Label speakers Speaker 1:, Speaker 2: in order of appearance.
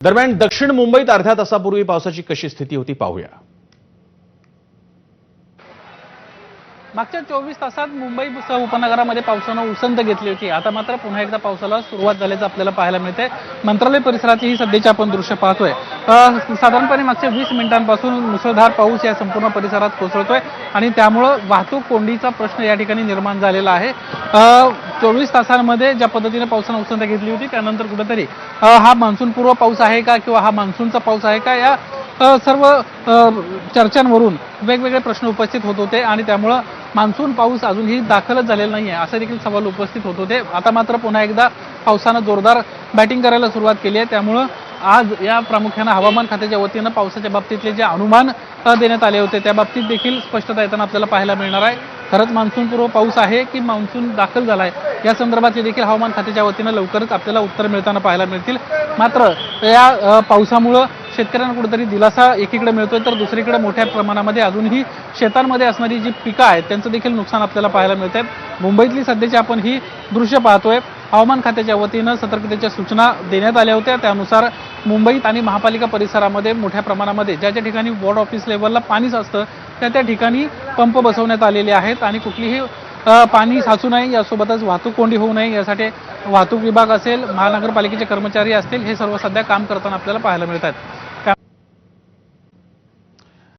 Speaker 1: दरम्यान दक्षिण मुंबईत अर्ध्या तासापूर्वी पावसाची कशी स्थिती होती पाहूया.
Speaker 2: मागच्या चोवीस तासात मुंबईसह उपनगरामध्ये पावसानं उसंत घेतली होती. आता मात्र पुन्हा एकदा पावसाला सुरुवात झाल्याचं आपल्याला पाहायला मिळते मंत्रालय परिसरातली ही सध्याची आपण दृश्य पाहतोय. साधारणपणे मागच्या वीस मिनिटांपासून मुसळधार पाऊस या संपूर्ण परिसरात कोसळतोय आणि त्यामुळं वाहतूक कोंडीचा प्रश्न या ठिकाणी निर्माण झालेला आहे. चोवीस तासांमध्ये ज्या पद्धतीने पावसानं उसंत घेतली होती त्यानंतर कुठेतरी हा मान्सूनपूर्व पाऊस आहे का किंवा हा मान्सूनचा पाऊस आहे का या सर्व चर्चांवरून वेगवेगळे प्रश्न उपस्थित होत होते आणि त्यामुळं मान्सून पाऊस अजूनही दाखलच झालेला नाही आहे असे देखील सवाल उपस्थित होत होते. आता मात्र पुन्हा एकदा पावसानं जोरदार बॅटिंग करायला सुरुवात केली आहे. त्यामुळं आज या प्रामुख्यानं हवामान खात्याच्या वतीनं पावसाच्या बाबतीतले जे अनुमान देण्यात आले होते त्या बाबतीत देखील स्पष्टता येताना आपल्याला पाहायला मिळणार आहे. खरंच मान्सूनपूर्व पाऊस आहे की मान्सून दाखल झाला आहे या संदर्भातले देखील हवामान खात्याच्या वतीनं लवकरच आपल्याला उत्तर मिळताना पाहायला मिळतील. मात्र या पावसामुळं शेतकऱ्यांना कुठेतरी दिलासा एकीकडे मिळतोय तर दुसरीकडे मोठ्या प्रमाणामध्ये अजूनही शेतांमध्ये असणारी जी पिकं आहेत त्यांचं देखील नुकसान आपल्याला पाहायला मिळत आहेत. मुंबईतली सध्याची आपण ही दृश्य पाहतोय. हवामान खात्याच्या वतीनं सतर्कतेच्या सूचना देण्यात आल्या होत्या. त्यानुसार मुंबईत आणि महापालिका परिसरामध्ये मोठ्या प्रमाणामध्ये ज्या ज्या ठिकाणी वॉर्ड ऑफिस लेवलला पाणीच असतं त्या त्या ठिकाणी पंप बसवण्यात आलेले आहेत आणि कुठलीही पाणी साचू नये यासोबतच वाहतूक कोंडी होऊ नये यासाठी वाहतूक विभाग असेल महानगरपालिकेचे कर्मचारी असतील हे सर्व सध्या काम करताना आपल्याला पाहायला मिळत आहेत